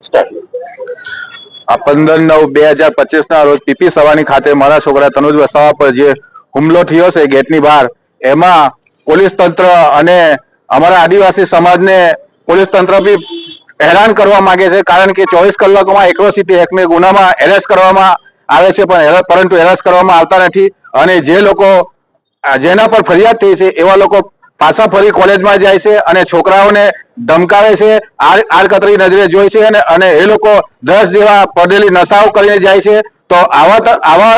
આ પંદર નવ બે હજાર પચીસ ના રોજ પીપી સવાની ખાતે મારા છોકરા તનુજ વસાવા પર જે હુમલો થયો છે ગેટની બહાર, એમાં પોલીસ તંત્ર અને અમારા આદિવાસી સમાજને પોલીસ તંત્ર બી હેરાન કરવા માંગે છે, કારણ કે ચોવીસ કલાકમાં એક્રોસિટી એક્ટને ગુનામાં એરેસ્ટ કરવામાં આવે છે, પણ પરંતુ એરેસ્ટ કરવામાં આવતા નથી. અને જે લોકો જેના પર ફરિયાદ થઈ છે, એવા લોકો પાછા ફરી કોલેજમાં જાય છે અને છોકરાઓને ધમકાવે છે આડકતરી નજરે જોઈ છે અને અને એ લોકો દસ જેવા પડેલી નશાઓ કરીને જાય છે. તો આવા આવા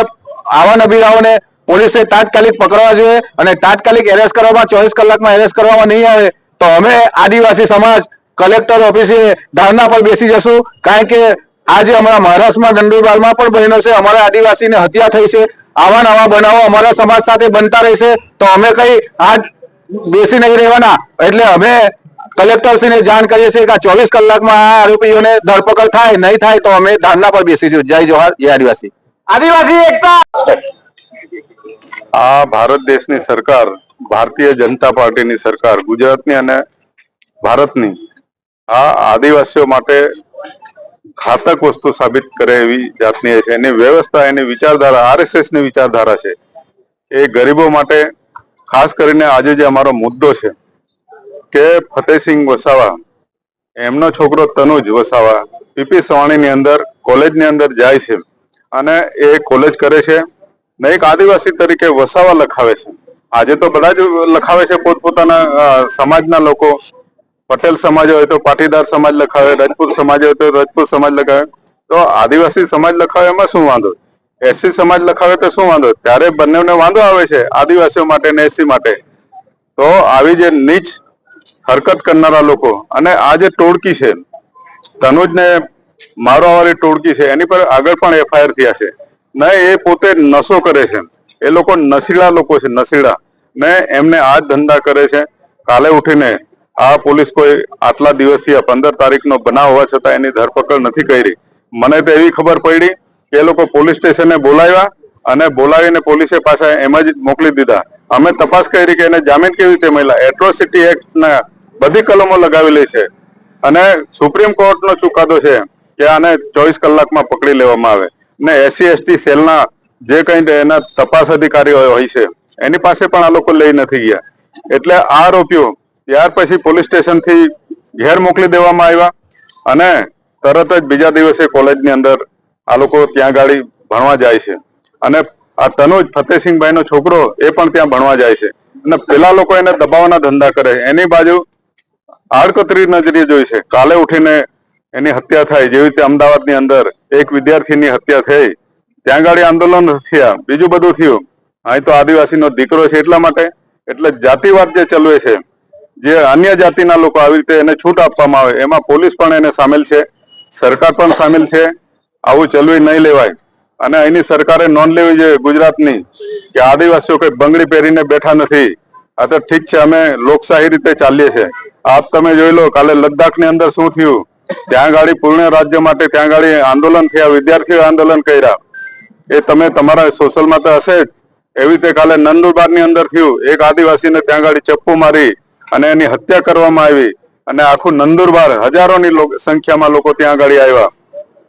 આવા નબીરાઓને પોલીસે તાત્કાલિક પકડવા જોઈએ અને તાત્કાલિક એરેસ્ટ કરવામાં, ચોવીસ કલાકમાં એરેસ્ટ કરવામાં નહીં આવે તો અમે આદિવાસી સમાજ કલેક્ટર ઓફિસે ધરણા પર બેસી જશું. કારણ કે આજે હમણાં મહારાષ્ટ્રમાં નંદુરબારમાં પણ બહેનો છે, અમારા આદિવાસીને હત્યા થઈ છે. આવા નવા બનાવો અમારા સમાજ સાથે બનતા રહેશે. તો અમે કઈ આજ બેસી નહીં રહેવાના. એટલે અમે કલેક્ટરશ્રીને જાણ કરીએ છીએ કે ચોવીસ કલાકમાં આ આરોપીઓને ધરપકડ થાય, નહીં થાય તો અમે ધરણા પર બેસીશું જય જોહાર, જય આદિવાસી. આદિવાસી એકતા! આ ભારત દેશની સરકાર, ભારતીય જનતા પાર્ટીની સરકાર, ગુજરાતની અને ભારતની આ આદિવાસીઓ માટે ઘાતક વસ્તુ સાબિત કરે એવી જાતની છે. એની વ્યવસ્થા, એની વિચારધારા આરએસએસની વિચારધારા છે. એ ગરીબો માટે ખાસ કરીને આજે જે અમારો મુદ્દો છે કે ફતેહસિંહ વસાવા, એમનો છોકરો તનુજ વસાવા, પીપી સવાણીની અંદર કોલેજની અંદર જાય છે અને એ કોલેજ કરે છે ને એક આદિવાસી તરીકે વસાવા લખાવે છે. આજે તો બધા જ લખાવે છે પોતપોતાના સમાજના લોકો. પટેલ સમાજ હોય તો પાટીદાર સમાજ લખાવે, રાજપૂત સમાજ હોય તો રાજપૂત સમાજ લખાવે. તો આદિવાસી સમાજ લખાવે એમાં શું વાંધો? એસસી સમાજ લખાવે તો શું વાંધો? ત્યારે બંનેને વાંધો આવે છે, આદિવાસીઓ માટે ને એસસી માટે. તો આવી જે નીચ હરકત કરનારા લોકો, અને આ જે ટોળકી છે તનુજ ને વાળી ટોળકી છે, એની પર આગળ પણ એફઆઈઆર થયા છે. ને એ પોતે નશો કરે છે. એ લોકો નશીલા લોકો છે, નશીલા. ને એમને આ ધંધા કરે છે. કાલે ઉઠીને આ પોલીસ કોઈ આટલા દિવસથી આ પંદર તારીખનો બનાવ હોવા છતાં એની ધરપકડ નથી કરી. મને તો એવી ખબર પડી એ લોકો પોલીસ સ્ટેશને બોલાવ્યા અને બોલાવીને પોલીસે પાછા એમ જ મોકલી દીધા. અમે તપાસ કરી કે એને જામીન કેવી રીતે મળ્યા? એટ્રોસિટી એક્ટ ના બધી કલમો લગાવેલી છે. અને સુપ્રીમ કોર્ટનો ચુકાદો છે કે આને ચોવીસ કલાકમાં પકડી લેવામાં આવે. ને એસસી એસટી સેલના જે કંઈ એના તપાસ અધિકારીઓ હોય છે, એની પાસે પણ આ લોકો લઈ નથી ગયા. એટલે આ આરોપીઓ ત્યાર પછી પોલીસ સ્ટેશનથી ઘેર મોકલી દેવામાં આવ્યા અને તરત જ બીજા દિવસે કોલેજની અંદર આ લોકો ત્યાં ગાડી ભણવા જાય છે. અને આ તનુજ ફતેહસિંહભાઈ નો છોકરો એ પણ ત્યાં ભણવા જાય છે. અને પેલા લોકો એને દબાવવાના ધંધા કરે એની બાજુ આડકતરી નજરે જોઈ છે. કાલે ઉઠીને એની હત્યા થાય જેવી રીતે અમદાવાદની અંદર એક વિદ્યાર્થીની હત્યા થઈ. ત્યાં ગાડી આંદોલન થયા. બીજું બધું થયું. અહીં તો આદિવાસીનો દીકરો છે એટલા માટે. એટલે જાતિવાદ જે ચલવે છે, જે અન્ય જાતિના લોકો આવી રીતે એને છૂટ આપવામાં આવે, એમાં પોલીસ પણ એને સામેલ છે. સરકાર પણ સામેલ છે. આવું ચલવી નહીં લેવાય. અને અહીંની સરકારે નોંધ લેવી જોઈએ ગુજરાતની કે આદિવાસીઓ કઈ બંગડી પહેરીને બેઠા નથી. આ તો ઠીક છે, અમે લોકશાહી રીતે ચાલીએ છીએ. આપ તમે જોઈ લો, કાલે લદ્દાખની અંદર શું થયું? ત્યાં ગાડી પૂર્ણ રાજ્ય માટે ત્યાં ગાડી આંદોલન થયા, વિદ્યાર્થીઓ આંદોલન કર્યા. એ તમે તમારા સોશિયલમાં તો હશે જ. એવી રીતે કાલે નંદુરબારની અંદર થયું, એક આદિવાસીને ત્યાં ગાડી ચપ્પુ મારી અને એની હત્યા કરવામાં આવી. અને આખું નંદુરબાર હજારોની સંખ્યામાં લોકો ત્યાં ગાડી આવ્યા.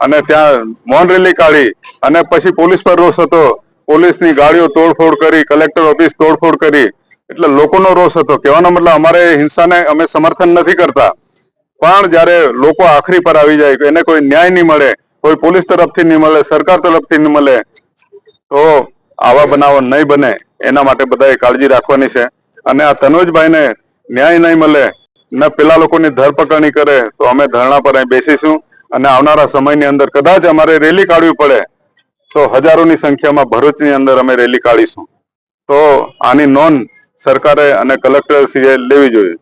અને ત્યાં મૌન રેલી કાઢી અને પછી પોલીસ પર રોષ હતો. પોલીસની ગાડીઓ તોડફોડ કરી, કલેક્ટર ઓફિસ તોડફોડ કરી. એટલે લોકોનો રોષ હતો. કહેવાનો મતલબ અમારે હિંસાને અમે સમર્થન નથી કરતા. પણ જ્યારે લોકો આખરી પર આવી જાય એને કોઈ ન્યાય નહીં મળે, કોઈ પોલીસ તરફથી નહીં મળે, સરકાર તરફથી નહીં મળે, તો આવા બનાવો નહીં બને. એના માટે બધાએ કાળજી રાખવાની છે. અને આ તનોજભાઈને ન્યાય નહીં મળે, ને પેલા લોકોની ધરપકડ નહીં કરે, તો અમે ધરણા પર અહીં બેસીશું. અને આવનારા સમયની અંદર કદાચ અમારે રેલી કાઢવી પડે, તો હજારોની સંખ્યામાં ભરૂચની અંદર અમે રેલી કાઢીશું. તો આની નોંધ સરકારે અને કલેક્ટરશ્રીએ લેવી જોઈએ.